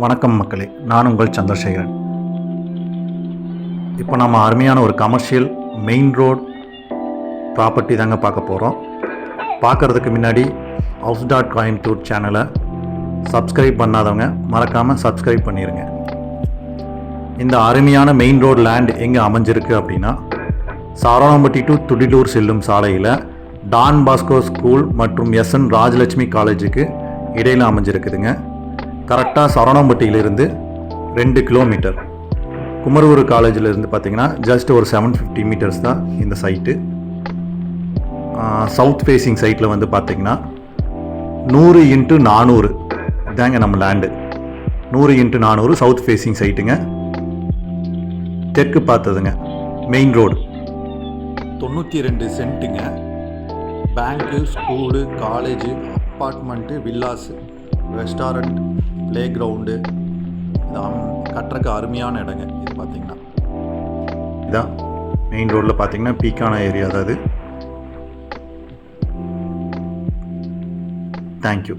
வணக்கம் மக்களே நான் உங்கள் சந்திரசேகரன். இப்போ நம்ம அருமையான ஒரு கமர்ஷியல் மெயின் ரோட் ப்ராப்பர்ட்டி தாங்க பார்க்க போகிறோம் பார்க்குறதுக்கு முன்னாடி ஹவுஸ் டாட் கோயம்புத்தூர் சேனலை சப்ஸ்கிரைப் பண்ணாதவங்க மறக்காமல் சப்ஸ்கிரைப் பண்ணிடுங்க இந்த அருமையான மெயின் ரோடு லேண்ட் எங்கே அமைஞ்சிருக்கு அப்படின்னா சாரணம்பட்டி டு துடிலூர் செல்லும் சாலையில் டான் பாஸ்கோ ஸ்கூல் மற்றும் எஸ்என் ராஜலட்சுமி காலேஜுக்கு இடையில் அமைஞ்சிருக்குதுங்க. கரெக்டாக சரவணம்பட்டியிலிருந்து ரெண்டு கிலோமீட்டர். குமரூர் காலேஜில் இருந்து பார்த்தீங்கன்னா ஜஸ்ட் ஒரு செவன் ஃபிஃப்டி மீட்டர்ஸ் தான் இந்த சைட்டு சவுத் ஃபேஸிங் சைட்டில் வந்து பார்த்தீங்கன்னா நூறு இன்ட்டு நானூறு இதாங்க நம்ம லேண்டு நூறு இன்ட்டு நானூறு சவுத் ஃபேஸிங் சைட்டுங்க தெற்கு பார்த்ததுங்க மெயின் ரோடு தொண்ணூற்றி ரெண்டு சென்ட்டுங்க bank school college apartment villas restaurant play ground இதான் கட்டுறக்கு அருமையான இடங்க இது பார்த்தீங்கன்னா. இதான் மெயின் ரோட்டில் பார்த்தீங்கன்னா பீக்கான ஏரியா தான் இது தேங்க்யூ